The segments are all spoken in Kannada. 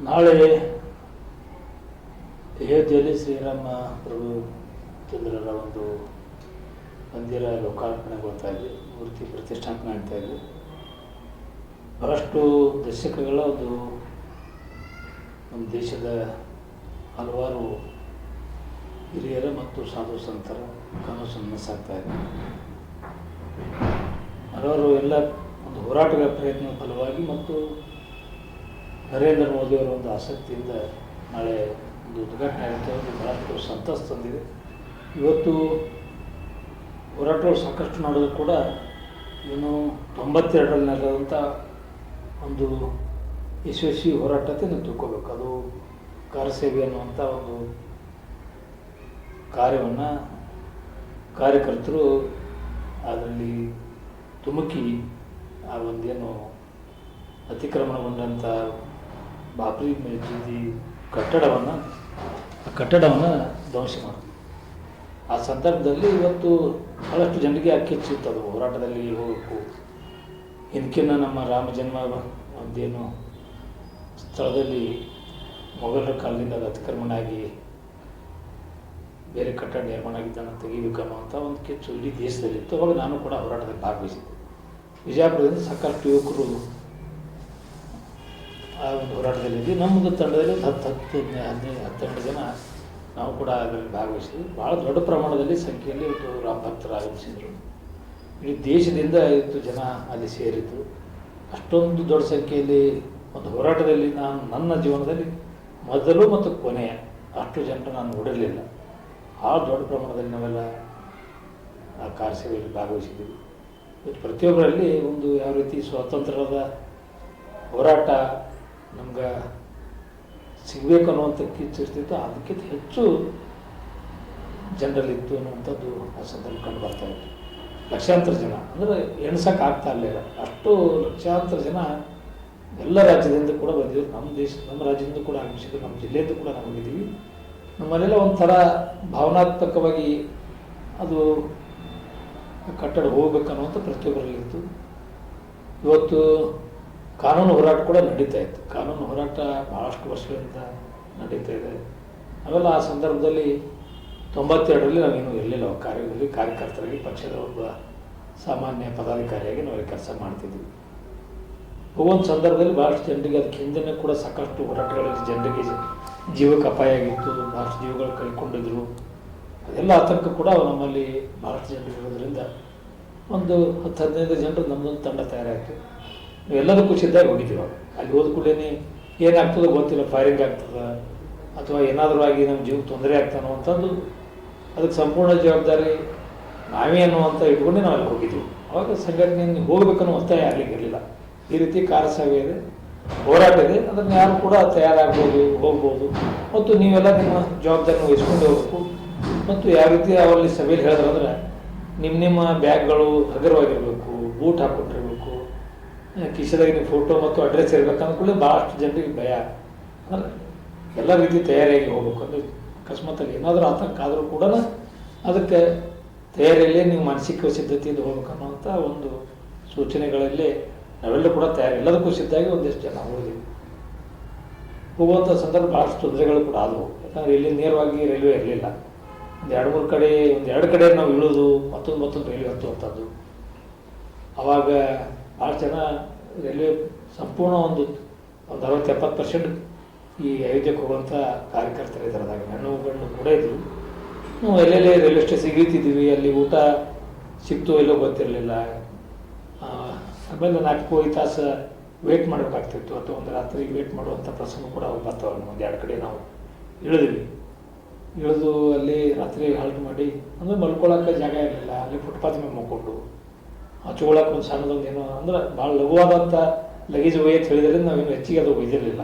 ನಾಳೆ ಅಯೋಧ್ಯೆಯಲ್ಲಿ ಶ್ರೀರಾಮ ಪ್ರಭು ಚಂದ್ರರ ಒಂದು ಮಂದಿರ ಲೋಕಾರ್ಪಣೆಗೊಳ್ತಾ ಇದೆ ಮೂರ್ತಿ ಪ್ರತಿಷ್ಠಾಪನೆ ಆಗ್ತಾ ಇದೆ ಬಹಳಷ್ಟು ದಶಕಗಳ ಒಂದು ನಮ್ಮ ದೇಶದ ಹಲವಾರು ಹಿರಿಯರ ಮತ್ತು ಸಾಧು ಸಂತರ ಕನಸು ನನಸಾಗ್ತಾ ಇದೆ. ಹಲವಾರು ಎಲ್ಲ ಒಂದು ಹೋರಾಟದ ಪ್ರಯತ್ನ ಫಲವಾಗಿ ಮತ್ತು ನರೇಂದ್ರ ಮೋದಿಯವರ ಒಂದು ಆಸಕ್ತಿಯಿಂದ ನಾಳೆ ಒಂದು ಉದ್ಘಾಟನೆ ಆಗುತ್ತೆ. ಒಂದು ಬಹಳಷ್ಟು ಸಂತಸ ತಂದಿದೆ. ಇವತ್ತು ಹೋರಾಟಗಳು ಸಾಕಷ್ಟು ಮಾಡೋದು ಕೂಡ ಏನು ತೊಂಬತ್ತೆರಡರಲ್ಲಿ ನಡೆದಂಥ ಒಂದು ಯಶಸ್ವಿ ಹೋರಾಟತೆ ನೀವು ತಿಳ್ಕೊಬೇಕು. ಅದು ಕಾರ್ಯಸೇವೆ ಅನ್ನುವಂಥ ಒಂದು ಕಾರ್ಯವನ್ನು ಕಾರ್ಯಕರ್ತರು ಅದರಲ್ಲಿ ತುಮುಕಿ ಆ ಒಂದೇನು ಅತಿಕ್ರಮಣಗೊಂಡಂಥ ಬಾಬ್ರಿ ಮಸೀದಿ ಕಟ್ಟಡವನ್ನು ಆ ಕಟ್ಟಡವನ್ನು ಧ್ವಂಸ ಮಾಡಿದ್ರು ಆ ಸಂದರ್ಭದಲ್ಲಿ ಇವತ್ತು ಬಹಳಷ್ಟು ಜನರಿಗೆ ಅಕ್ಕಿಚ್ಚಿತ್ತದು ಹೋರಾಟದಲ್ಲಿ ಹೋಗಬೇಕು ಇದಕ್ಕಿನ್ನ ನಮ್ಮ ರಾಮ ಜನ್ಮ ಒಂದೇನು ಸ್ಥಳದಲ್ಲಿ ಮೊಘಲರ ಕಾಲದಿಂದ ಅದು ಅತಿಕ್ರಮಣ ಆಗಿ ಬೇರೆ ಕಟ್ಟಡ ನಿರ್ಮಾಣ ಆಗಿದ್ದನ್ನು ತೆಗಿಬೇಕು ಅಂತ ಒಂದು ಕಿಚ್ಚು ಇಡೀ ದೇಶದಲ್ಲಿತ್ತು. ಅವಾಗ ನಾನು ಕೂಡ ಹೋರಾಟದಲ್ಲಿ ಭಾಗವಹಿಸಿದ್ದೆ. ವಿಜಯಪುರದಿಂದ ಸಾಕಷ್ಟು ಯುವಕರು ಆ ಒಂದು ಹೋರಾಟದಲ್ಲಿದ್ವಿ ನಮ್ಮದು ತಂಡದಲ್ಲಿ ಒಂದು ಹತ್ತು ಹತ್ತು, ಹದಿನೈದು ಹತ್ತೆರಡು ಜನ ನಾವು ಕೂಡ ಅದರಲ್ಲಿ ಭಾಗವಹಿಸಿದ್ವಿ. ಭಾಳ ದೊಡ್ಡ ಪ್ರಮಾಣದಲ್ಲಿ ಸಂಖ್ಯೆಯಲ್ಲಿ ಇವತ್ತು ರಾಮ ಭಕ್ತರು ಆಗಮಿಸಿದರು ಇಡೀ ದೇಶದಿಂದ ಇವತ್ತು ಜನ ಅಲ್ಲಿ ಸೇರಿದ್ದು. ಅಷ್ಟೊಂದು ದೊಡ್ಡ ಸಂಖ್ಯೆಯಲ್ಲಿ ಒಂದು ಹೋರಾಟದಲ್ಲಿ ನಾನು ನನ್ನ ಜೀವನದಲ್ಲಿ ಮೊದಲು ಮತ್ತು ಕೊನೆಯ ಅಷ್ಟು ಜನರು ನಾನು ನೋಡಿರಲಿಲ್ಲ. ಆ ದೊಡ್ಡ ಪ್ರಮಾಣದಲ್ಲಿ ನಾವೆಲ್ಲ ಆ ಕಾರ್ಯಸೇವೆಯಲ್ಲಿ ಭಾಗವಹಿಸಿದ್ದೀವಿ ಇವತ್ತು ಪ್ರತಿಯೊಬ್ಬರಲ್ಲಿ ಒಂದು ಯಾವ ರೀತಿ ಸ್ವಾತಂತ್ರ್ಯದ ಹೋರಾಟ ನಮ್ಗೆ ಸಿಗಬೇಕು ಅನ್ನುವಂಥ ಕಿಚ್ಚಿರ್ತಿತ್ತು ಅದಕ್ಕಿಂತ ಹೆಚ್ಚು ಜನರಲ್ಲಿತ್ತು ಅನ್ನುವಂಥದ್ದು ಆ ಸಂದರ್ಭ ಕಂಡು ಬರ್ತಾ ಇತ್ತು. ಲಕ್ಷಾಂತರ ಜನ. ಅಂದರೆ ಎಣ್ಸಕ್ಕೆ ಆಗ್ತಾ ಇರಲಿಲ್ಲ ಅಷ್ಟು ಲಕ್ಷಾಂತರ ಜನ ಎಲ್ಲ ರಾಜ್ಯದಿಂದ ಕೂಡ ಬಂದಿದ್ರು. ನಮ್ಮ ದೇಶ, ನಮ್ಮ ರಾಜ್ಯದಿಂದ ಕೂಡ ಆಗಮಿಸಿದ್ರು. ನಮ್ಮ ಜಿಲ್ಲೆಯಿಂದ ಕೂಡ ನಾವು ಹೋಗಿದ್ದೀವಿ ನಮ್ಮಲ್ಲೆಲ್ಲ ಒಂಥರ ಭಾವನಾತ್ಮಕವಾಗಿ ಅದು ಕಟ್ಟಡ ಹೋಗ್ಬೇಕನ್ನುವಂಥ ಪ್ರತಿಯೊಬ್ಬರಲ್ಲಿತ್ತು ಇವತ್ತು ಕಾನೂನು ಹೋರಾಟ ಕೂಡ ನಡೀತಾ ಇತ್ತು. ಕಾನೂನು ಹೋರಾಟ ಭಾಳಷ್ಟು ವರ್ಷಗಳಿಂದ ನಡೀತಾ ಇದೆ. ಅವೆಲ್ಲ ಆ ಸಂದರ್ಭದಲ್ಲಿ ತೊಂಬತ್ತೆರಡರಲ್ಲಿ ನಾವೇನು ಇರಲಿಲ್ಲ. ಕಾರ್ಯದಲ್ಲಿ ಕಾರ್ಯಕರ್ತರಾಗಿ ಪಕ್ಷದ ಒಬ್ಬ ಸಾಮಾನ್ಯ ಪದಾಧಿಕಾರಿಯಾಗಿ ನಾವು ಕೆಲಸ ಮಾಡ್ತಿದ್ವಿ. ಒಂದು ಸಂದರ್ಭದಲ್ಲಿ ಭಾಳಷ್ಟು ಜನರಿಗೆ ಅದಕ್ಕೆ ಹಿಂದೆ ಕೂಡ ಸಾಕಷ್ಟು ಹೋರಾಟಗಳಲ್ಲಿ ಜನರಿಗೆ ಜೀವಕ್ಕೆ ಅಪಾಯ ಆಗಿತ್ತು. ಭಾಳಷ್ಟು ಜೀವಗಳು ಕಳ್ಕೊಂಡಿದ್ರು. ಅದೆಲ್ಲ ಆತಂಕ ಕೂಡ ನಮ್ಮಲ್ಲಿ ಭಾಳಷ್ಟು ಜನರು ಇರೋದ್ರಿಂದ ಒಂದು ಹತ್ತು ಹದಿನೈದು ಜನರು ನಮ್ಮದೊಂದು ತಂಡ ತಯಾರಾಯಿತು. ಎಲ್ಲದಕ್ಕೂ ಸಿದ್ಧಾಗಿ ಹೋಗಿದ್ದೀವಿ ಅವಾಗ ಅಲ್ಲಿ ಹೋದ ಕೂಡಲೇ ಏನಾಗ್ತದೋ ಗೊತ್ತಿಲ್ಲ ಫೈರಿಂಗ್ ಆಗ್ತದ, ಅಥವಾ ಏನಾದರೂ ಆಗಿ ನಮ್ಮ ಜೀವಕ್ಕೆ ತೊಂದರೆ ಆಗ್ತಾನೋ ಅಂತಂದು ಅದಕ್ಕೆ ಸಂಪೂರ್ಣ ಜವಾಬ್ದಾರಿ ನಾವೇ ಅನ್ನುವಂಥ ಇಟ್ಕೊಂಡೆ ನಾವು ಅಲ್ಲಿ ಹೋಗಿದ್ವಿ ಅವಾಗ ಸಂಘಟನೆ ಹೋಗ್ಬೇಕನ್ನೋ ಒತ್ತಾಯ ಆಗಲಿಕ್ಕಿರಲಿಲ್ಲ ಈ ರೀತಿ ಕಾರ್ಯಸಭೆ ಇದೆ, ಹೋರಾಟ ಇದೆ, ಅದನ್ನು ಯಾರು ಕೂಡ ತಯಾರಾಗ್ಬೋದು, ಹೋಗ್ಬೋದು. ಮತ್ತು ನೀವೆಲ್ಲ ನಿಮ್ಮ ಜವಾಬ್ದಾರಿನ ವಹಿಸ್ಕೊಂಡು ಹೋಗ್ಬೇಕು. ಮತ್ತು ಯಾವ ರೀತಿ ಅವರಲ್ಲಿ ಸಭೆಯಲ್ಲಿ ಹೇಳಿದ್ರಂದ್ರೆ ನಿಮ್ಮ ನಿಮ್ಮ ಬ್ಯಾಗ್ಗಳು ಹಗುರವಾಗಿರಬೇಕು, ಬೂಟ್ ಹಾಕ್ಕೊಂಡಿರ್ಬೇಕು ಕಿಶೆದಾಗ ನಿಮ್ಮ ಫೋಟೋ ಮತ್ತು ಅಡ್ರೆಸ್ ಇರಬೇಕು ಅಂದ್ಕೊಳ್ಳಿ ಭಾಳಷ್ಟು ಜನರಿಗೆ ಭಯ ಅಂದ್ರೆ ಎಲ್ಲ ರೀತಿ ತಯಾರಿಯಾಗಿ ಹೋಗ್ಬೇಕು. ಅಂದರೆ ಅಕಸ್ಮಾತಾಗಿ ಏನಾದರೂ ಆತಂಕ ಆದರೂ ಕೂಡ ಅದಕ್ಕೆ ತಯಾರಿಯಲ್ಲೇ ನೀವು ಮಾನಸಿಕ ಸಿದ್ಧತೆಯಿಂದ ಹೋಗ್ಬೇಕು ಅನ್ನೋಂಥ ಒಂದು ಸೂಚನೆಗಳಲ್ಲಿ ನಾವೆಲ್ಲ ಕೂಡ ತಯಾರಿ, ಎಲ್ಲದಕ್ಕೂ ಸಿದ್ಧಾಗಿ ಒಂದಿಷ್ಟು ಜನ ಹೋಗಿದ್ದೀವಿ ಹೋಗುವಂಥ ಸಂದರ್ಭ ಭಾಳಷ್ಟು ತೊಂದರೆಗಳು ಕೂಡ ಆದವು. ಯಾಕಂದರೆ ಇಲ್ಲಿ ನೇರವಾಗಿ ರೈಲ್ವೆ ಇರಲಿಲ್ಲ. ಒಂದು ಎರಡು ಮೂರು ಕಡೆ, ಒಂದು ಎರಡು ಕಡೆ ನಾವು ಇಳಿದು, ಮತ್ತೊಂದು ಮತ್ತೊಂದು ರೈಲ್ವೆ ಹತ್ತುವಂಥದ್ದು ಆವಾಗ ಭಾಳ ಜನ ರೈಲ್ವೆ ಸಂಪೂರ್ಣ ಒಂದು ಒಂದು ಅರವತ್ತು ಎಪ್ಪತ್ತು ಪರ್ಸೆಂಟ್ ಈ ಅಯೋಧ್ಯೆಗೆ ಹೋಗುವಂಥ ಕಾರ್ಯಕರ್ತರು ಇದ್ದಾರೆ. ಅದಾಗ ಹೆಣ್ಣು ಗಂಡು ಕೂಡ ಇದ್ದರು ನಾವು ಎಲ್ಲೆಲ್ಲಿ ರೈಲ್ವೆ ಸ್ಟೇಷನ್ ಇಳಿತಿದ್ದೀವಿ ಅಲ್ಲಿ ಊಟ ಸಿಕ್ತು ಎಲ್ಲೋ ಗೊತ್ತಿರಲಿಲ್ಲ. ಆಮೇಲೆ ನಾಲ್ಕು ಐದು ತಾಸು ವೇಟ್ ಮಾಡಬೇಕಾಗ್ತಿತ್ತು. ಅಥವಾ ಒಂದು ರಾತ್ರಿ ವೇಟ್ ಮಾಡುವಂಥ ಪ್ರಸಂಗ ಕೂಡ ಬರ್ತಾವೆ. ಒಂದು ಎರಡು ಕಡೆ ನಾವು ಇಳಿದ್ವಿ. ಇಳಿದು ಅಲ್ಲಿ ರಾತ್ರಿ ಹಾಲ್ಟ್ ಮಾಡಿ, ಅಂದರೆ ಮಲ್ಕೊಳ್ಳೋಕ್ಕೆ ಜಾಗ ಇರಲಿಲ್ಲ. ಅಲ್ಲಿ ಫುಟ್ಪಾತ್ ಮೇಲೆ ಮಲ್ಕೊಂಡು ಹಚ್ಕೊಳಕ್ಕೆ ಒಂದು ಸಣ್ಣದೊಂದು ಏನೋ, ಅಂದ್ರೆ ಭಾಳ ಲಘುವಾದಂಥ ಲಗೇಜ್ ಒಯ್ಯತ್ ಹೇಳಿದ್ರೆ ನಾವೇನು ಹೆಚ್ಚಿಗೆ ಅದು ಒಯ್ದಿರಲಿಲ್ಲ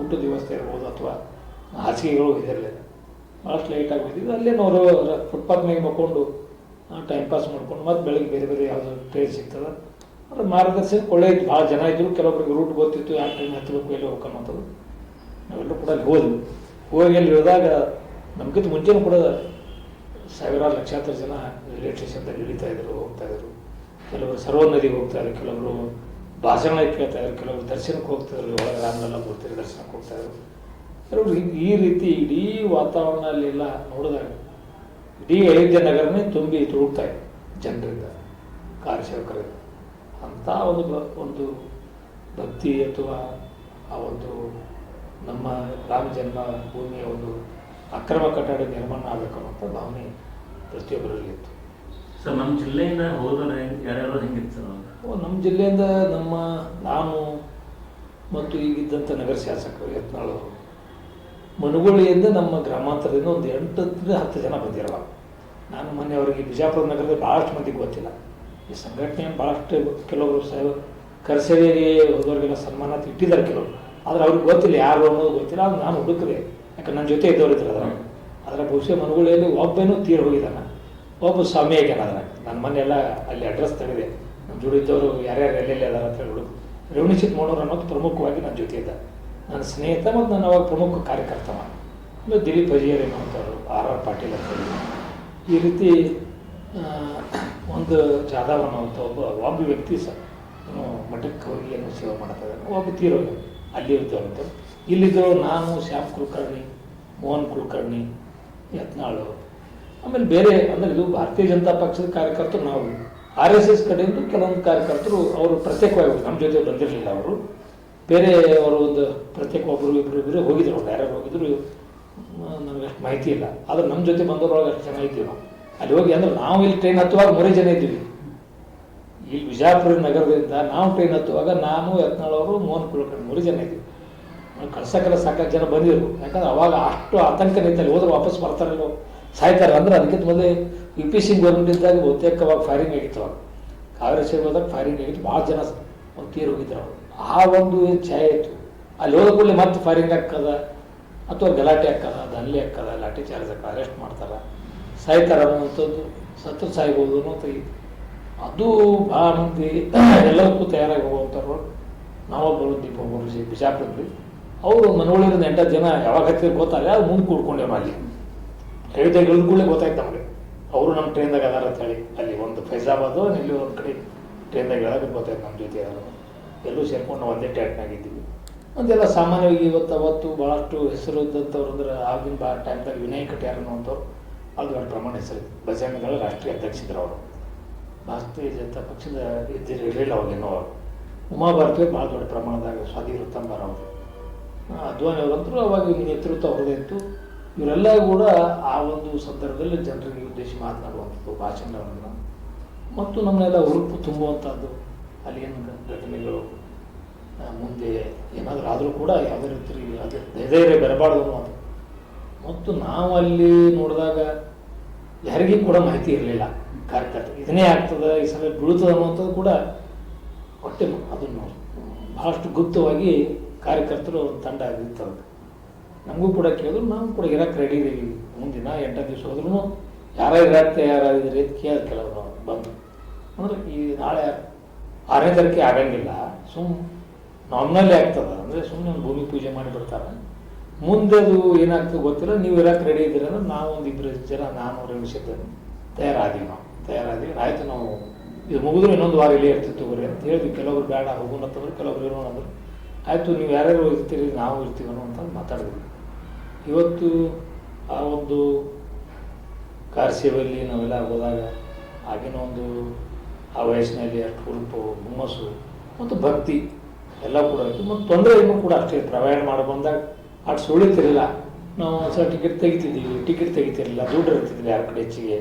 ಊಟದ ವ್ಯವಸ್ಥೆ ಇರ್ಬೋದು ಅಥವಾ ಹಾಸಿಗೆಗಳು ಒಯ್ದಿರಲಿಲ್ಲ ಭಾಳಷ್ಟು ಲೇಟಾಗಿ ಒಯ್ದಿದ್ದು ಅಲ್ಲೇ ನಾವು ಫುಟ್ಪಾತ್ ಮೇಲೆ ಮಕ್ಕೊಂಡು ಟೈಮ್ ಪಾಸ್ ಮಾಡ್ಕೊಂಡು, ಮತ್ತೆ ಬೆಳಗ್ಗೆ ಬೇರೆ ಬೇರೆ ಯಾವುದೋ ಟ್ರೈನ್ ಸಿಗ್ತದೆ. ಅದು ಮಾರ್ಗದರ್ಶನ ಒಳ್ಳೆ ಇತ್ತು. ಭಾಳ ಜನ ಇದ್ದರು ಕೆಲವೊಬ್ಬರಿಗೆ ರೂಟ್ ಗೊತ್ತಿತ್ತು. ಯಾವ ಟ್ರೈನ್ ಹತ್ತಬೇಕು ಎಲ್ಲಿ ಹೋಗ್ಬೇಕು ಅನ್ನೋಂಥದ್ದು ನಾವೆಲ್ಲರೂ ಕೂಡ ಅಲ್ಲಿ ಹೋದ್ವಿ. ಹೋಗಿ ಅಲ್ಲಿ ಹೋದಾಗ ನಮ್ಗಿಂತ ಮುಂಚೆನೂ ಕೂಡ ಸಾವಿರಾರು ಲಕ್ಷಾಂತರ ಜನ ರೈಲ್ವೆ ಸ್ಟೇಷನ್ದಲ್ಲಿ ಇಳಿತಾ ಇದ್ರು, ಹೋಗ್ತಾ ಇದ್ರು. ಕೆಲವರು ಸರ್ವ ನದಿಗೆ ಹೋಗ್ತಾ ಇದ್ರು ಕೆಲವರು ಭಾಷಣ ಕೇಳ್ತಾ ಇದ್ರು ಕೆಲವರು ದರ್ಶನಕ್ಕೆ ಹೋಗ್ತಿದ್ರು ಒಳಗೆ ರಾಮನೆಲ್ಲ ಬರ್ತಾರೆ ದರ್ಶನಕ್ಕೆ ಹೋಗ್ತಾ ಇದ್ರು ಕೆಲವರು ಈ- ರೀತಿ ಇಡೀ ವಾತಾವರಣ ಅಲ್ಲೆಲ್ಲ ನೋಡಿದಾಗ ಇಡೀ ಅಯೋಧ್ಯ ನಗರನೇ ತುಂಬಿ ತುಳುಕ್ತಾ ಇದೆ ಜನರಿಂದ, ಕಾರ್ಯಸೇವಕರಿಂದ. ಅಂಥ ಒಂದು ಒಂದು ಭಕ್ತಿ ಅಥವಾ ಆ ಒಂದು ನಮ್ಮ ರಾಮ ಜನ್ಮ ಭೂಮಿಯ ಒಂದು ಅಕ್ರಮ ಕಟ್ಟಡ ನಿರ್ಮಾಣ ಆಗಬೇಕು ಅನ್ನೋಂಥ ಭಾವನೆ ಪ್ರತಿಯೊಬ್ಬರಲ್ಲಿ ಇತ್ತು. ಸರ್ ನಮ್ಮ ಜಿಲ್ಲೆಯಿಂದ ಹೋದವ್ರು ಯಾರ್ಯಾರು ಹೆಂಗಿತ್ತು ಸರ್ ಓ, ನಮ್ಮ ಜಿಲ್ಲೆಯಿಂದ ನಮ್ಮ ನಾನು ಮತ್ತು ಈಗಿದ್ದಂಥ ನಗರ ಶಾಸಕರು ಯತ್ನಾಳು ಮನುಗುಳಿಯಿಂದ ನಮ್ಮ ಗ್ರಾಮಾಂತರದಿಂದ ಒಂದು ಎಂಟರಿಂದ ಹತ್ತು ಜನ ಬಂದಿರಲ್ಲ. ನಾನು ಮೊನ್ನೆ ಅವರಿಗೆ ಬಿಜಾಪುರ ನಗರದ ಭಾಳಷ್ಟು ಮಂದಿಗೆ ಗೊತ್ತಿಲ್ಲ. ಈ ಸಂಘಟನೆ ಭಾಳಷ್ಟು ಕೆಲವರು ಸಾಹೇಬ ಕರ್ಸೇರಿಗೆ ಹೋದವರಿಗೆಲ್ಲ ಸನ್ಮಾನ ಇಟ್ಟಿದ್ದಾರೆ ಕೆಲವರು. ಆದರೆ ಅವ್ರಿಗೆ ಗೊತ್ತಿಲ್ಲ ಯಾರು ಅನ್ನೋದು ಗೊತ್ತಿಲ್ಲ. ಅದು ನಾನು ಹುಡುಕಿದೆ. ಯಾಕಂದ್ರೆ ನನ್ನ ಜೊತೆ ಇದ್ದವ್ರು ಇದ್ರೆ ಅದರ ಅದರ ಬಹುಶಃ ಮನುಗುಳಿಯಲ್ಲಿ ಒಬ್ಬನೂ ತೀರ್ ಹೋಗಿದ್ದಾನೆ. ಒಬ್ಬ ಸ್ವಾಮಿ ಆಗ್ಯಾನ ಅದ್ರಾಗ. ನನ್ನ ಮನೆಯೆಲ್ಲ ಅಲ್ಲಿ ಅಡ್ರೆಸ್ ತೆಗೆದೆ ನಮ್ಮ ಜೋಡಿದ್ದವರು ಯಾರ್ಯಾರು ಎಲ್ಲೆಲ್ಲಿ ಅದಾರ ಅಂತ ಹೇಳಿ ರೇವಣಿಚಿತ್ ಮಾಡೋರು ಅನ್ನೋದು ಪ್ರಮುಖವಾಗಿ ನನ್ನ ಜೊತೆ ಇದ್ದ. ನನ್ನ ಸ್ನೇಹಿತ ಮತ್ತು ನನ್ನ ಅವಾಗ ಪ್ರಮುಖ ಕಾರ್ಯಕರ್ತವ ಆಮೇಲೆ ದಿಲೀಪ್ ಅಜಿಯರ್ ಎನ್ನುವಂಥವ್ರು ಆರ್ ಆರ್ ಪಾಟೀಲ್ ಅಂತ ಹೇಳಿ. ಈ ರೀತಿ ಒಂದು ಜಾಧವ್ ಅನ್ನೋಂಥ ಒಬ್ಬ ಒಬ್ಬ ವ್ಯಕ್ತಿ ಸಹ ಮಠಕ್ಕೆ ಹೋಗಿ ಏನು ಸೇವೆ ಮಾಡ್ತಾ ಇದ್ದಾನೆ. ಒಬ್ಬ ತೀರೋಗಿ ಅಲ್ಲಿ ಅಂತ. ಇಲ್ಲಿದ್ದರು ನಾನು, ಶ್ಯಾಮ್ ಕುಲಕರ್ಣಿ, ಮೋಹನ್ ಕುಲಕರ್ಣಿ, ಯತ್ನಾಳು ಆಮೇಲೆ ಬೇರೆ, ಅಂದರೆ ಇದು ಭಾರತೀಯ ಜನತಾ ಪಕ್ಷದ ಕಾರ್ಯಕರ್ತರು ನಾವು ಆರ್ ಎಸ್ ಎಸ್ ಕಡೆಯಿಂದ ಕೆಲವೊಂದು ಕಾರ್ಯಕರ್ತರು ಅವರು ಪ್ರತ್ಯೇಕವಾಗಿ, ನಮ್ಮ ಜೊತೆ ಬಂದಿರಲಿಲ್ಲ ಅವರು. ಬೇರೆ ಅವರು ಒಂದು ಪ್ರತ್ಯೇಕ ಒಬ್ಬರು ಇಬ್ಬರು ಇಬ್ಬರು ಹೋಗಿದ್ರು, ಅವ್ರು ಯಾರ್ಯಾರು ಹೋಗಿದ್ರು, ನನಗೆ ಅಷ್ಟು ಮಾಹಿತಿ ಇಲ್ಲ. ಆದರೆ ನಮ್ಮ ಜೊತೆ ಬಂದವರೊಳಗೆ ಅಷ್ಟು ಜನ ಇದ್ದೀವಿ ಅಲ್ಲಿ ಹೋಗಿ, ಅಂದ್ರೆ ನಾವು ಇಲ್ಲಿ ಟ್ರೈನ್ ಹತ್ತುವಾಗ ಮೂರೇ ಜನ ಇದ್ದೀವಿ. ಇಲ್ಲಿ ವಿಜಯಪುರ ನಗರದಿಂದ ನಾವು ಟ್ರೈನ್ ಹತ್ತುವಾಗ ನಾನು ಯತ್ನಾಳವರು ಮೋಹನ್ ಕುಲಕರ್ಣಿ ಮೂರು ಜನ ಇದ್ದೀವಿ. ಕಳ್ಸಕ್ಕೆಲ್ಲ ಸಾಕಷ್ಟು ಜನ ಬಂದಿರು ಯಾಕಂದ್ರೆ ಅವಾಗ ಅಷ್ಟು ಆತಂಕ ನಿಂತಲ್ಲಿ ಹೋದ್ರೆ ವಾಪಸ್ ಬರ್ತಾರಲ್ಲೋ ಸಾಯ್ತಾರೆ. ಅಂದ್ರೆ ಅದಕ್ಕಿಂತ ಮೊದಲೇ ಯು ಪಿ ಸಿ ಗೌರ್ಮೆಂಟ್ ಇದ್ದಾಗ ಬಹುತೇಕವಾಗಿ ಫೈರಿಂಗ್ ಆಗಿತ್ತು ಅವರು. ಕಾಂಗ್ರೆಸ್ ಹೋದಾಗ ಫೈರಿಂಗ್ ಆಗಿತ್ತು ಭಾಳ ಜನ ಒಂದು ತೀರ್ ಹೋಗಿದ್ರು ಅವರು. ಆ ಒಂದು ಛಾಯೆ ಇತ್ತು. ಅಲ್ಲಿ ಹೋದ ಕೂಡಲೇ ಮತ್ತೆ ಫೈರಿಂಗ್ ಹಾಕದ, ಅಥವಾ ಗಲಾಟೆ ಹಾಕದ ದಲ್ಲಿ ಹಾಕದ, ಲಾಠಿ ಚಾರ್ಜ್ ಹಾಕದ ಅರೆಸ್ಟ್ ಮಾಡ್ತಾರೆ. ಸಾಯ್ತಾರೆ ಅನ್ನುವಂಥದ್ದು ಸತ್ತು ಸಾಯ್ಬೋದು ಅನ್ನೋದು. ಅದು ಭಾಳ ಮಂದಿ ಎಲ್ಲದಕ್ಕೂ ತಯಾರಾಗಿ ಹೋಗುವಂಥವ್ರು ನಾವೊಬ್ಬರು ದೀಪ ಬಿಜಾಪುರದಲ್ಲಿ ಅವರು ಮನವಳ್ಳಿರಿಂದ ಎಂಟತ್ತು ಜನ ಯಾವಾಗ ಹತ್ತಿರ ಗೊತ್ತಾಗಲಿ ಅದು ಮುಂದೆ ಕೂಡ್ಕೊಂಡೇವ ಅಲ್ಲಿ ಹೇಳಿದ ಕೂಡಲೇ ಗೊತ್ತಾಯ್ತು ನಮಗೆ. ಅವರು ನಮ್ಮ ಟ್ರೈನ್ದಾಗ ಅದಾರ ಅಂತ ಹೇಳಿ. ಅಲ್ಲಿ ಒಂದು ಫೈಜಾಬಾದು ಇಲ್ಲಿ ಒಂದು ಕಡೆ ಟ್ರೈನ್ದಾಗ ಹೇಳೋಕೆ ಗೊತ್ತಾಯ್ತು ನಮ್ಮ ಜೊತೆ ಯಾರು. ಎಲ್ಲರೂ ಸೇರ್ಕೊಂಡು ನಾವು ಒಂದೇ ಟ್ಯಾಟ್ನಾಗಿದ್ದೀವಿ ಅಂತೆಲ್ಲ ಸಾಮಾನ್ಯವಾಗಿ ಇವತ್ತು, ಅವತ್ತು ಭಾಳಷ್ಟು ಹೆಸರು ಇದ್ದಂಥವ್ರು ಅಂದ್ರೆ ಆಗಿನ ಬಾ, ಟೈಮ್ದಾಗ ವಿನಯ್ ಕಟ್ಯಾರ ಅನ್ನುವಂಥವ್ರು ಅದು ದೊಡ್ಡ ಪ್ರಮಾಣ ಹೆಸರು ಬಜರಂಗದಳ ರಾಷ್ಟ್ರೀಯ ಅಧ್ಯಕ್ಷಿದ್ರು ಅವರು. ಭಾರತೀಯ ಜನತಾ ಪಕ್ಷದ ಇದ್ದಿರಲಿಲ್ಲ ಅವಾಗೇನೋ ಅವರು ಉಮಾ ಭಾರತೀಯ ಭಾಳ ದೊಡ್ಡ ಪ್ರಮಾಣದಾಗ ಸ್ವಾಧೀನ ವೃತ್ತಂಬರ ಅವರು. ಅದ್ವಾನಿ ಅವರಂತರೂ ಅವಾಗ ನೇತೃತ್ವ ಅವ್ರದ್ದೇ ಇವರೆಲ್ಲ ಕೂಡ ಆ ಒಂದು ಸಂದರ್ಭದಲ್ಲಿ ಜನರಿಗೆ ಉದ್ದೇಶ ಮಾತನಾಡುವಂಥದ್ದು, ಭಾಷಣಗಳನ್ನು. ಮತ್ತು ನಮ್ಮನ್ನೆಲ್ಲ ಹುರುಪು ತುಂಬುವಂಥದ್ದು ಅಲ್ಲಿ ಏನು ಘಟನೆಗಳು ಮುಂದೆ ಏನಾದರೂ ಆದರೂ ಕೂಡ ಯಾವುದೇ ರೀತಿ ಅದೇ ಧೈರ್ಯ ಬರಬಾರ್ದು ಅನ್ನೋದು ಮತ್ತು ನಾವು ಅಲ್ಲಿ ನೋಡಿದಾಗ ಯಾರಿಗೂ ಕೂಡ ಮಾಹಿತಿ ಇರಲಿಲ್ಲ. ಕಾರ್ಯಕರ್ತ ಇದನ್ನೇ ಆಗ್ತದೆ, ಈ ಸಲ ಬೀಳ್ತದೆ ಅನ್ನುವಂಥದ್ದು ಕೂಡ ಹೊಟ್ಟೆ ಅದನ್ನು ಭಾಳಷ್ಟು ಗುಪ್ತವಾಗಿ ಕಾರ್ಯಕರ್ತರು ತಂಡ ಅದಕ್ಕೆ ನಮಗೂ ಕೂಡ ಕೇಳಿದ್ರು ನಾವು ಕೂಡ ಇರಕ್ಕೆ ರೆಡಿ ಇದೀವಿ ಮುಂದಿನ ಎಂಟು ದಿವಸ ಹೋದ್ರೂ ಯಾರ ಇರತ್ತೆ ತಯಾರಾಗಿದ್ರಿ ಅಂತ ಕೇಳಿ ಕೆಲವರು ಬಂದು. ಅಂದ್ರೆ ಈ ನಾಳೆ ಆರನೇ ತಾರೀಕೆ ಆಗಂಗಿಲ್ಲ, ಸುಮ್ ನಮ್ಮಲ್ಲೇ ಆಗ್ತದೆ. ಅಂದರೆ ಸುಮ್ಮನೆ ಒಂದು ಭೂಮಿ ಪೂಜೆ ಮಾಡಿ ಬಿಡ್ತಾರೆ. ಮುಂದೆ ಅದು ಏನಾಗ್ತದೆ ಗೊತ್ತಿಲ್ಲ, ನೀವು ಇರಕ್ಕೆ ರೆಡಿ ಇದ್ದೀರ ಅಂದ್ರೆ ನಾವು ಒಂದು ಇಬ್ಬರು ಜನ, ನಾನು ರೇವಿಸಿದ್ದೆ ತಯಾರಾದೀವಿ ನಾವು. ತಯಾರಾದೀವಿ, ಆಯಿತು ನಾವು ಇದು ಮುಗಿದ್ರು ಇನ್ನೊಂದು ವಾರ ಇಲ್ಲೇ ಇರ್ತಿತ್ತು ತಗೋರಿ ಅಂತ ಹೇಳಿದ್ವಿ. ಕೆಲವರು ಬೇಡ, ಹೋಗೋಣ ಅಂತಂದ್ರೆ ಕೆಲವರು ಇರೋಣ ಅಂದ್ರೆ. ಆಯಿತು, ನೀವು ಯಾರ್ಯಾರು ಇರ್ತೀರಿ, ನಾವು ಇರ್ತೀವಿ ಅನ್ನೋ ಅಂತ ಮಾತಾಡಿದ್ವಿ. ಇವತ್ತು ಆ ಒಂದು ಕಾರ್ಯಸೇವೆಯಲ್ಲಿ ನಾವೆಲ್ಲ ಹೋದಾಗ ಆಗಿನ ಒಂದು ಆ ವಯಸ್ಸಿನಲ್ಲಿ ಅಷ್ಟು ಹುರುಪು, ಹುಮ್ಮಸ್ಸು ಮತ್ತು ಭಕ್ತಿ ಎಲ್ಲ ಕೂಡ ಇತ್ತು. ಮತ್ತು ತೊಂದರೆ ಇನ್ನೂ ಕೂಡ ಅಷ್ಟೇ. ಪ್ರಯಾಣ ಮಾಡಿ ಬಂದಾಗ ಅಷ್ಟು ಸುಳಿತಿರಲಿಲ್ಲ. ನಾವು ಸಹ ಟಿಕೆಟ್ ತೆಗಿತಿದ್ದೀವಿ ಟಿಕೆಟ್ ತೆಗಿತಿರಲಿಲ್ಲ. ದುಡ್ಡು ಇರ್ತಿದ್ವಿ ಯಾರ ಕಡೆ ಹೆಚ್ಚಿಗೆ.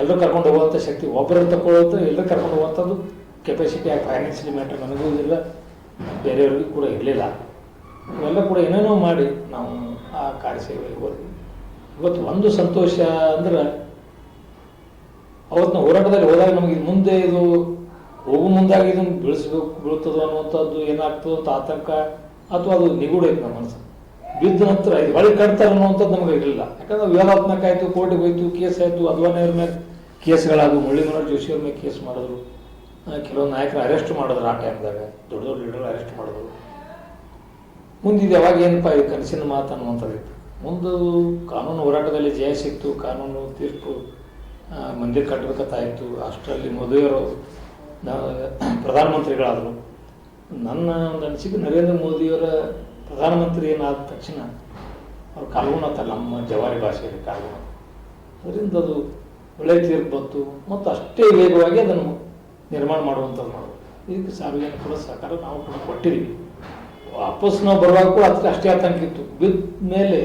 ಎಲ್ಲರೂ ಕರ್ಕೊಂಡು ಹೋಗುವಂಥ ಶಕ್ತಿ ಒಬ್ಬರನ್ನು ತಗೊಳ್ಳೋದು ಎಲ್ಲರೂ ಕರ್ಕೊಂಡು ಹೋಗುವಂಥದ್ದು ಕೆಪಾಸಿಟಿ ಆಗಿ ಫೈನಾನ್ಷಿಯಲಿ ಮ್ಯಾಟ್ರ್ ನನಗೂ ಇಲ್ಲ ಬೇರೆಯವ್ರಿಗೂ ಕೂಡ ಇರಲಿಲ್ಲ. ಇವೆಲ್ಲ ಕೂಡ ಏನೇನೋ ಮಾಡಿ ನಾವು ಆ ಕಾರ್ಯಸೇವೆಗೆ ಹೋದ್ವಿ ಇವತ್ತು ಒಂದು ಸಂತೋಷ ಅಂದ್ರೆ ಅವತ್ತಿನ ಹೋರಾಟದಲ್ಲಿ ಹೋದಾಗ ನಮಗೆ ಮುಂದೆ ಇದು ಹೋಗು ಮುಂದಾಗಿ ಇದನ್ನು ಬೆಳೆಸ್ಬೇಕು, ಬೀಳ್ತದೋ ಅನ್ನುವಂಥದ್ದು ಏನಾಗ್ತದೋ ಅಂತ ಆತಂಕ ಅಥವಾ ಅದು ನಿಗೂಢ ಐತೆ ನಮ್ಮ ಮನಸ್ಸು ಬಿದ್ದ ನಂತರ ಇದು ಹೊಳಿ ಕಟ್ತಾರೆ ಅನ್ನುವಂಥದ್ದು ನಮಗೆ ಇರಲಿಲ್ಲ. ಯಾಕಂದ್ರೆ ವೇಲಾತ್ಮಕ ಆಯಿತು ಕೋರ್ಟಿಗೆ ಹೋಯ್ತು, ಕೇಸ್ ಆಯಿತು, ಅದ್ವಾನಿಯವ್ರ ಮೇಲೆ ಕೇಸ್ಗಳಾದವು. ಮುರಳಿ ಜೋಶಿಯವ್ರ ಮೇಲೆ ಕೇಸ್ ಮಾಡಿದ್ರು. ಕೆಲವೊಂದು ನಾಯಕರು ಅರೆಸ್ಟ್ ಮಾಡಿದ್ರು ಆ ಟೈಮ್ದಾಗ ದೊಡ್ಡ ದೊಡ್ಡ ಲೀಡರ್ ಅರೆಸ್ಟ್ ಮಾಡಿದ್ರು. ಮುಂದಿದೆ ಯಾವಾಗ ಏನಪ್ಪ ಈ ಕನಸಿನ ಮಾತು ಅನ್ನುವಂಥದ್ದು ಇತ್ತು ಮುಂದೆ ಕಾನೂನು ಹೋರಾಟದಲ್ಲಿ ಜಯ ಸಿಕ್ತು, ಕಾನೂನು ತೀರ್ಪು ಮಂದಿರ ಕಟ್ಟಬೇಕಂತಾಯಿತು ಅಷ್ಟರಲ್ಲಿ ಮದುವೆಯವರು ಪ್ರಧಾನಮಂತ್ರಿಗಳಾದರು. ನನ್ನ ಒಂದು ಅನಿಸಿಕೆ ನರೇಂದ್ರ ಮೋದಿಯವರ ಪ್ರಧಾನಮಂತ್ರಿ ಏನಾದ ತಕ್ಷಣ, ಅವ್ರು ಅಂತ ನಮ್ಮ ಜವಾರಿ ಭಾಷೆಯಲ್ಲಿ ಕಾಲ್ಗುಣ ಅದರಿಂದ ಅದು ಒಳ್ಳೆಯ ತೀರ್ಪು ಬಂತು, ಮತ್ತು ಅಷ್ಟೇ ವೇಗವಾಗಿ ಅದನ್ನು ನಿರ್ಮಾಣ ಮಾಡುವಂಥದ್ದು ಮಾಡೋದು. ಇದಕ್ಕೆ ಸಾರ್ವಜನಿಕರ ಸಹಕಾರ, ನಾವು ಕೂಡ ಕೊಟ್ಟಿದ್ದೀವಿ. ವಾಪಸ್ ನಾವು ಬರುವಾಗೂ ಅದಕ್ಕೆ ಅಷ್ಟೇ ಆತಂಕ ಬಿದ್ದ ಮೇಲೆ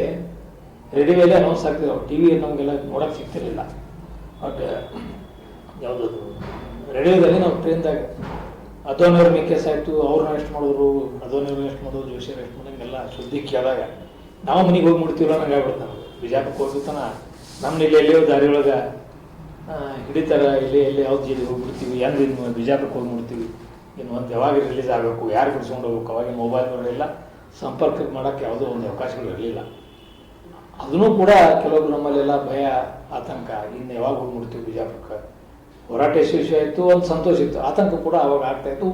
ರೇಡಿಯೋದಲ್ಲಿ ಅನೌನ್ಸ್ ಆಗ್ತಿದ್ರು ಟಿ ವಿ ನಮಗೆಲ್ಲ ನೋಡೋಕೆ ಸಿಗ್ತಿರಲಿಲ್ಲ. ಬಟ್ ಯಾವುದದು? ರೇಡಿಯೋದಲ್ಲಿ ನಾವು ಟ್ರೈನ್ದಾಗ ಅದೋನವ್ರ ಮೇಕೆಸ್ ಕೇಸ್ ಆಯಿತು. ಅವ್ರನ್ನ ಎಷ್ಟು ಮಾಡಿದ್ರು. ಅದೋನವ್ರು ಎಷ್ಟು ಮಾಡಿದ್ರು. ಜೋಶಿಯರ್ ಎಷ್ಟು ಮಾಡಿದ್ರು. ಎಲ್ಲ ಸುದ್ದಿ ಕೇಳಿದಾಗ ನಾವು ಮನೆಗೆ ಹೋಗಿ ಮುಡ್ತೀವಲ್ಲ ನಂಗೆ ಆಗ್ಬಿಡ್ತು ನಮಗೆ ಬಿಜಾಪುರಕ್ಕೆ ನಮ್ಮನ್ನ ಇಲ್ಲಿ ಎಲ್ಲಿಯೋ ದಾರಿ ಒಳಗೆ ಹಿಡಿತಾರ. ಇಲ್ಲಿ, ಎಲ್ಲಿ ಯಾವ್ದು ಜಿಲ್ಲೆಗೆ ಹೋಗ್ಬಿಡ್ತೀವಿ? ಎಂದು ಬಿಜಾಪುರಕ್ಕೆ ಹೋಗಿ ಮುಡ್ತೀವಿ ಇನ್ನು ಒಂದು ಯಾವಾಗ ರಿಲೀಸ್ ಆಗಬೇಕು, ಯಾರು ಬಿಡಿಸ್ಕೊಂಡು ಹೋಗ್ಬೇಕು, ಅವಾಗ ಮೊಬೈಲ್ ಇರಲಿಲ್ಲ ಸಂಪರ್ಕ ಮಾಡೋಕ್ಕೆ ಯಾವುದೋ ಒಂದು ಅವಕಾಶಗಳು ಇರಲಿಲ್ಲ. ಅದನ್ನು ಕೂಡ ಕೆಲವೊಬ್ಬರು ನಮ್ಮಲ್ಲೆಲ್ಲ ಭಯ, ಆತಂಕ, ಇನ್ನು ಯಾವಾಗ ಹೋಗಿ ಮುಡ್ತೀವಿ ಬಿಜಾಪುರಕ್ಕೆ? ಹೋರಾಟ ಯಶಸ್ವಿ ಆಯಿತು ಒಂದು ಸಂತೋಷ ಇತ್ತು. ಆತಂಕ ಕೂಡ ಅವಾಗ ಆಗ್ತಾ ಇತ್ತು.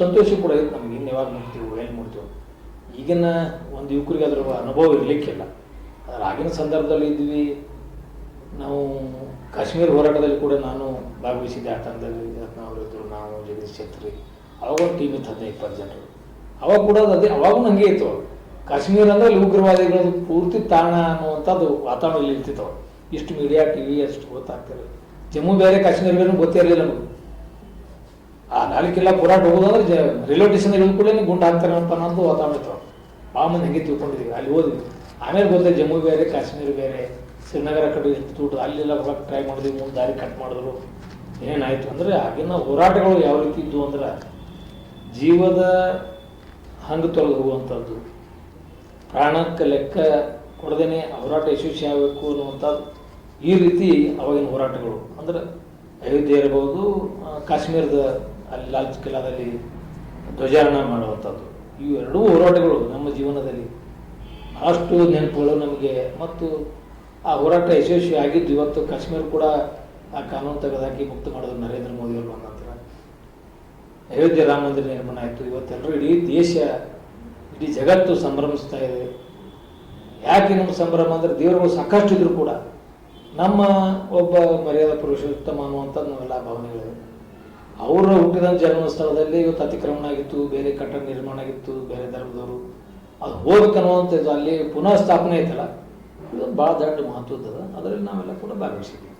ಸಂತೋಷ ಕೂಡ ಇತ್ತು. ನಮ್ಗೆ ಇನ್ನು ಯಾವಾಗ ಮುಡ್ತೀವಿ ಏನು ಮುಡ್ತೀವಿ ಈಗಿನ ಒಂದು ಯುವಕರಿಗೆ ಅದರ ಅನುಭವ ಇರಲಿಕ್ಕಿಲ್ಲ. ಅದರ ಆಗಿನ ಸಂದರ್ಭದಲ್ಲಿ ಇದ್ವಿ ನಾವು ಕಾಶ್ಮೀರ ಹೋರಾಟದಲ್ಲಿ ಕೂಡ ನಾನು ಭಾಗವಹಿಸಿದ್ದೆ. ಆ ತಂಡದಲ್ಲಿ ರತ್ನಾವರ್ ಇದ್ರು ನಾವು ಜಗದೀಶ್ ಛತ್ರಿ. ಅವಾಗ ಟೀಮ್ ಇತ್ತು ಹದಿನೈದು ಇಪ್ಪತ್ತು ಜನರು. ಅವಾಗ ಕೂಡ ಅದು ಅವಾಗೂ ಹಂಗೆ ಇತ್ತು. ಕಾಶ್ಮೀರ ಅಂದ್ರೆ ಅಲ್ಲಿ ಉಗ್ರವಾದಿಗಳು ಪೂರ್ತಿ ತಾಣ ಅನ್ನುವಂಥದ್ದು ವಾತಾವರಣದಲ್ಲಿ ಇರ್ತಿತ್ತು. ಇಷ್ಟು ಮೀಡಿಯಾ ಟಿ ವಿ, ಅಷ್ಟು ಗೊತ್ತಾಗ್ತಿರಲಿಲ್ಲ. ಜಮ್ಮು ಬೇರೆ ಕಾಶ್ಮೀರ ಬೇರೆ ಗೊತ್ತಿರಲಿಲ್ಲ ನಮಗೆ. ಆ ನಾಲ್ಕಿಲ್ಲ ಹೋರಾಟ ಹೋಗೋದಂದ್ರೆ ರೈಲ್ವೆ ಸ್ಟೇಷನ್ ಇಳಿದ ಕೂಡ ಗುಂಡು ಹಾಕ್ತಾರಪ್ಪ ಅನ್ನೋದು ವಾತಾವರಣ ಇತ್ತು. ಭಾಳ ಮಂದಿ ಹಂಗೆ ತಿಳ್ಕೊಂಡಿದ್ದೀವಿ ಅಲ್ಲಿ ಹೋದ್ವಿ. ಆಮೇಲೆ ಗೊತ್ತೆ ಜಮ್ಮು ಬೇರೆ, ಕಾಶ್ಮೀರ ಬೇರೆ ಶ್ರೀನಗರ ಕಡೆ ಇನ್ಸ್ಟಿಟ್ಯೂಟ್ ಅಲ್ಲೆಲ್ಲ ಹೋಗಕ್ಕೆ ಟ್ರೈ ಮಾಡಿದ್ವಿ, ಮುಂದೆ ದಾರಿ ಕಟ್ ಮಾಡಿದ್ರು. ಏನಾಯಿತು ಅಂದರೆ ಆಗಿನ ಹೋರಾಟಗಳು ಯಾವ ರೀತಿ ಇದ್ವು ಅಂದ್ರೆ ಜೀವದ ಹಂಗೆ ತೊಳೆದು ಹೋಗುವಂಥದ್ದು ಪ್ರಾಣಕ್ಕೆ ಲೆಕ್ಕ ಕೊಡದೇನೆ ಹೋರಾಟ ಯಶಸ್ವಿ ಆಗಬೇಕು ಅನ್ನುವಂಥದ್ದು ಈ ರೀತಿ ಅವಾಗಿನ ಹೋರಾಟಗಳು. ಅಂದ್ರೆ ಅಯೋಧ್ಯೆ ಇರಬಹುದು ಕಾಶ್ಮೀರದ ಅಲ್ಲಿ ಲಾಲ್ ಕಿಲಾದಲ್ಲಿ ಧ್ವಜಾರಣ ಮಾಡುವಂಥದ್ದು. ಎರಡೂ ಹೋರಾಟಗಳು ನಮ್ಮ ಜೀವನದಲ್ಲಿ ಬಹಳಷ್ಟು ನೆನಪುಗಳು ನಮಗೆ. ಮತ್ತು ಆ ಹೋರಾಟ ಯಶಸ್ವಿ ಆಗಿದ್ದು ಇವತ್ತು ಕಾಶ್ಮೀರ ಕೂಡ ಆ ಕಾನೂನು ತೆಗೆದಾಕಿ ಮುಕ್ತ ಮಾಡೋದು ನರೇಂದ್ರ ಮೋದಿ ಅವರು ಬಂದ ನಂತರ ಅಯೋಧ್ಯೆ ರಾಮ ಮಂದಿರ ನಿರ್ಮಾಣ ಆಯಿತು. ಇವತ್ತೆಲ್ಲರೂ ಇಡೀ ದೇಶ, ಇಡೀ ಜಗತ್ತು ಸಂಭ್ರಮಿಸ್ತಾ ಇದೆ. ಯಾಕೆ ನಮ್ಮ ಸಂಭ್ರಮ ಅಂದರೆ ದೇವರುಗಳು ಸಾಕಷ್ಟು ಇದ್ರು ಕೂಡ. ನಮ್ಮ ಒಬ್ಬ ಮರ್ಯಾದ ಪುರುಷೋತ್ತಮ ಅನ್ನುವಂಥದ್ದು ನಾವೆಲ್ಲ ಭಾವನೆಗಳಿವೆ. ಅವರು ಹುಟ್ಟಿದ ಜನ್ಮಸ್ಥಳದಲ್ಲಿ ಇವತ್ತು ಅತಿಕ್ರಮಣ ಆಗಿತ್ತು, ಬೇರೆ ಕಟ್ಟಡ ನಿರ್ಮಾಣ ಆಗಿತ್ತು, ಬೇರೆ ಧರ್ಮದವರು. ಅದು ಹೋಗ್ಬೇಕನ್ನುವಂಥದ್ದು ಅಲ್ಲಿ ಪುನಃ ಸ್ಥಾಪನೆ ಐತಲ್ಲ ಇದು ಭಾಳ ದೊಡ್ಡ ಮಹತ್ವದ ಅದರಲ್ಲಿ ನಾವೆಲ್ಲ ಕೂಡ ಭಾಗವಹಿಸಿದ್ದೀವಿ.